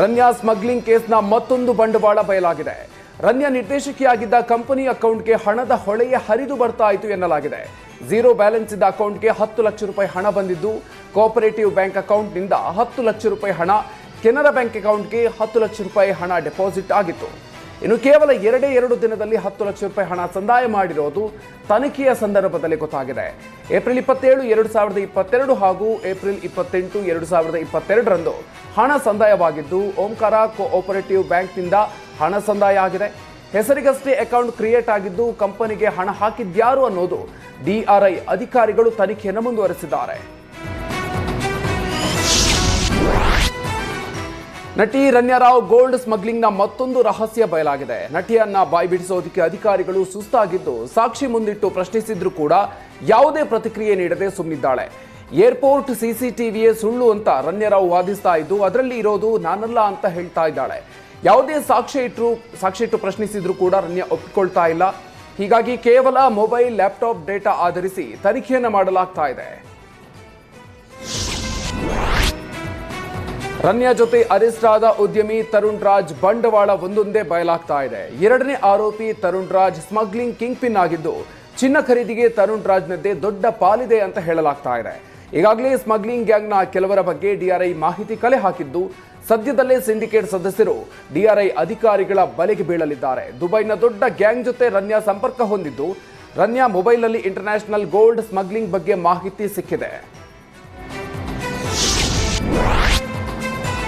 Ranya smuggling ಕೇಸ್ನ ಮತ್ತೊಂದು ಬಂಡವಾಳ ಬಯಲಾಗಿದೆ. ರನ್ಯಾ ನಿರ್ದೇಶಕಿಯಾಗಿದ್ದ ಕಂಪನಿ ಅಕೌಂಟ್ಗೆ ಹಣದ ಹೊಳೆಯ ಹರಿದು ಬರ್ತಾ ಇತ್ತು ಎನ್ನಲಾಗಿದೆ. ಝೀರೋ ಬ್ಯಾಲೆನ್ಸ್ ಇದ್ದ ಅಕೌಂಟ್ಗೆ ಹತ್ತು ಲಕ್ಷ ರೂಪಾಯಿ ಹಣ ಬಂದಿದ್ದು ಕೋಆಪರೇಟಿವ್ ಬ್ಯಾಂಕ್ ಅಕೌಂಟ್ನಿಂದ ಹತ್ತು ಲಕ್ಷ ರೂಪಾಯಿ ಹಣ ಕೆನರಾ ಬ್ಯಾಂಕ್ ಅಕೌಂಟ್ಗೆ ಹತ್ತು ಲಕ್ಷ ರೂಪಾಯಿ ಹಣ ಡೆಪಾಸಿಟ್ ಆಗಿತ್ತು. ಇನ್ನು ಕೇವಲ ಎರಡೇ ಎರಡು ದಿನದಲ್ಲಿ ಹತ್ತು ಲಕ್ಷ ರೂಪಾಯಿ ಹಣ ಸಂದಾಯ ಮಾಡಿರೋದು ತನಿಖೆಯ ಸಂದರ್ಭದಲ್ಲಿ ಗೊತ್ತಾಗಿದೆ. ಏಪ್ರಿಲ್ ಇಪ್ಪತ್ತೇಳು, ಎರಡು ಸಾವಿರದ ಇಪ್ಪತ್ತೆರಡು ಹಾಗೂ ಏಪ್ರಿಲ್ ಇಪ್ಪತ್ತೆಂಟು, ಎರಡು ಸಾವಿರದ ಇಪ್ಪತ್ತೆರಡರಂದು ಹಣ ಸಂದಾಯವಾಗಿದ್ದು, ಓಂಕಾರ ಕೋಆಪರೇಟಿವ್ ಬ್ಯಾಂಕ್ನಿಂದ ಹಣ ಸಂದಾಯ ಆಗಿದೆ. ಹೆಸರಿಗಷ್ಟೇ ಅಕೌಂಟ್ ಕ್ರಿಯೇಟ್ ಆಗಿದ್ದು, ಕಂಪನಿಗೆ ಹಣ ಹಾಕಿದ್ಯಾರು ಅನ್ನೋದು ಡಿಆರ್ಐ ಅಧಿಕಾರಿಗಳು ತನಿಖೆಯನ್ನು ಮುಂದುವರೆಸಿದ್ದಾರೆ. ನಟಿ ರಣ್ಯರಾವ್ ಗೋಲ್ಡ್ ಸ್ಮಗ್ಲಿಂಗ್ನ ಮತ್ತೊಂದು ರಹಸ್ಯ ಬಯಲಾಗಿದೆ. ನಟಿಯನ್ನ ಬಾಯಿ ಬಿಡಿಸೋದಕ್ಕೆ ಅಧಿಕಾರಿಗಳು ಸುಸ್ತಾಗಿದ್ದು, ಸಾಕ್ಷಿ ಮುಂದಿಟ್ಟು ಪ್ರಶ್ನಿಸಿದ್ರು ಕೂಡ ಯಾವುದೇ ಪ್ರತಿಕ್ರಿಯೆ ನೀಡದೆ ಸುಮ್ಮಿದ್ದಾಳೆ ಏರ್ಪೋರ್ಟ್ ಸಿಸಿಟಿವಿಯೇ ಸುಳ್ಳು ಅಂತ ರಣ್ಯರಾವ್ ವಾದಿಸ್ತಾ ಇದ್ದು, ಅದರಲ್ಲಿ ಇರೋದು ನಾನಲ್ಲ ಅಂತ ಹೇಳ್ತಾ ಇದ್ದಾಳೆ. ಯಾವುದೇ ಸಾಕ್ಷಿ ಇಟ್ಟರು ಸಾಕ್ಷಿ ಇಟ್ಟು ಪ್ರಶ್ನಿಸಿದ್ರು ಕೂಡ ರಣ್ಯ ಒಪ್ಪಿಕೊಳ್ತಾ ಇಲ್ಲ. ಹೀಗಾಗಿ ಕೇವಲ ಮೊಬೈಲ್, ಲ್ಯಾಪ್ಟಾಪ್ ಡೇಟಾ ಆಧರಿಸಿ ತನಿಖೆಯನ್ನು ಮಾಡಲಾಗ್ತಾ ಇದೆ. ರನ್ಯಾ ಜೊತೆ ಅರೆಸ್ಟ್ ಆದ ಉದ್ಯಮಿ ತರುಣ್ ರಾಜ್ ಬಂಡವಾಳ ಒಂದೊಂದೇ ಬಯಲಾಗ್ತಾ ಇದೆ. ಎರಡನೇ ಆರೋಪಿ Tarun Raj smuggling kingpin ಆಗಿದ್ದು, ಚಿನ್ನ ಖರೀದಿಗೆ ತರುಣ್ ರಾಜ್ನದ್ದೇ ದೊಡ್ಡ ಪಾಲಿದೆ ಅಂತ ಹೇಳಲಾಗ್ತಾ ಇದೆ. ಈಗಾಗಲೇ ಸ್ಮಗ್ಲಿಂಗ್ ಗ್ಯಾಂಗ್ನ ಕೆಲವರ ಬಗ್ಗೆ ಡಿಆರ್ಐ ಮಾಹಿತಿ ಕಲೆ ಹಾಕಿದ್ದು, ಸದ್ಯದಲ್ಲೇ ಸಿಂಡಿಕೇಟ್ ಸದಸ್ಯರು ಡಿಆರ್ಐ ಅಧಿಕಾರಿಗಳ ಬಲೆಗೆ ಬೀಳಲಿದ್ದಾರೆ. ದುಬೈನ ದೊಡ್ಡ ಗ್ಯಾಂಗ್ ಜೊತೆ ರನ್ಯಾ ಸಂಪರ್ಕ ಹೊಂದಿದ್ದು, ರನ್ಯಾ ಮೊಬೈಲ್ನಲ್ಲಿ ಇಂಟರ್ನ್ಯಾಷನಲ್ ಗೋಲ್ಡ್ ಸ್ಮಗ್ಲಿಂಗ್ ಬಗ್ಗೆ ಮಾಹಿತಿ ಸಿಕ್ಕಿದೆ.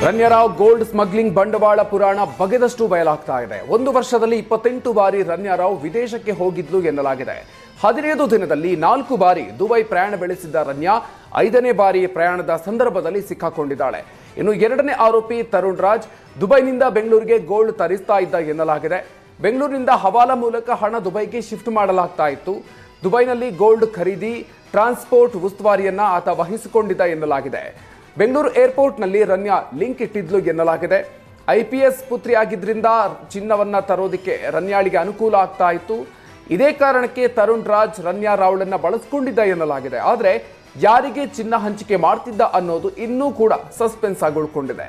ರನ್ಯಾರಾವ್ ಗೋಲ್ಡ್ ಸ್ಮಗ್ಲಿಂಗ್ ಬಂಡವಾಳ ಪುರಾಣ ಬಗೆದಷ್ಟು ಬಯಲಾಗ್ತಾ ಇದೆ. ಒಂದು ವರ್ಷದಲ್ಲಿ ಇಪ್ಪತ್ತೆಂಟು ಬಾರಿ ರನ್ಯಾರಾವ್ ವಿದೇಶಕ್ಕೆ ಹೋಗಿದ್ಲು ಎನ್ನಲಾಗಿದೆ. ಹದಿನೈದು ದಿನದಲ್ಲಿ ನಾಲ್ಕು ಬಾರಿ ದುಬೈ ಪ್ರಯಾಣ ಬೆಳೆಸಿದ್ದ ರನ್ಯಾ ಐದನೇ ಬಾರಿ ಪ್ರಯಾಣದ ಸಂದರ್ಭದಲ್ಲಿ ಸಿಕ್ಕಾಕೊಂಡಿದ್ದಾಳೆ. ಇನ್ನು ಎರಡನೇ ಆರೋಪಿ ತರುಣ್ ರಾಜ್ ದುಬೈನಿಂದ ಬೆಂಗಳೂರಿಗೆ ಗೋಲ್ಡ್ ತರಿಸ್ತಾ ಇದ್ದ ಎನ್ನಲಾಗಿದೆ. ಬೆಂಗಳೂರಿನಿಂದ ಹವಾಲಾ ಮೂಲಕ ಹಣ ದುಬೈಗೆ ಶಿಫ್ಟ್ ಮಾಡಲಾಗ್ತಾ ಇತ್ತು. ದುಬೈನಲ್ಲಿ ಗೋಲ್ಡ್ ಖರೀದಿ, ಟ್ರಾನ್ಸ್ಪೋರ್ಟ್ ಉಸ್ತುವಾರಿಯನ್ನ ಆತ ವಹಿಸಿಕೊಂಡಿದ್ದ ಎನ್ನಲಾಗಿದೆ. ಬೆಂಗಳೂರು ಏರ್ಪೋರ್ಟ್ನಲ್ಲಿ ರನ್ಯಾ ಲಿಂಕ್ ಇಟ್ಟಿದ್ಲು ಎನ್ನಲಾಗಿದೆ. ಐ ಪಿ ಎಸ್ ಪುತ್ರಿಯಾಗಿದ್ದರಿಂದ ಚಿನ್ನವನ್ನು ತರೋದಕ್ಕೆ ರನ್ಯಾಳಿಗೆ ಅನುಕೂಲ ಆಗ್ತಾ ಇತ್ತು. ಇದೇ ಕಾರಣಕ್ಕೆ ತರುಣ್ ರಾಜ್ ರನ್ಯಾ ರಾವ್ಳನ್ನು ಬಳಸ್ಕೊಂಡಿದ್ದ ಎನ್ನಲಾಗಿದೆ. ಆದರೆ ಯಾರಿಗೆ ಚಿನ್ನ ಹಂಚಿಕೆ ಮಾಡ್ತಿದ್ದ ಅನ್ನೋದು ಇನ್ನೂ ಕೂಡ ಸಸ್ಪೆನ್ಸ್ ಆಗಿ ಉಳ್ಕೊಂಡಿದೆ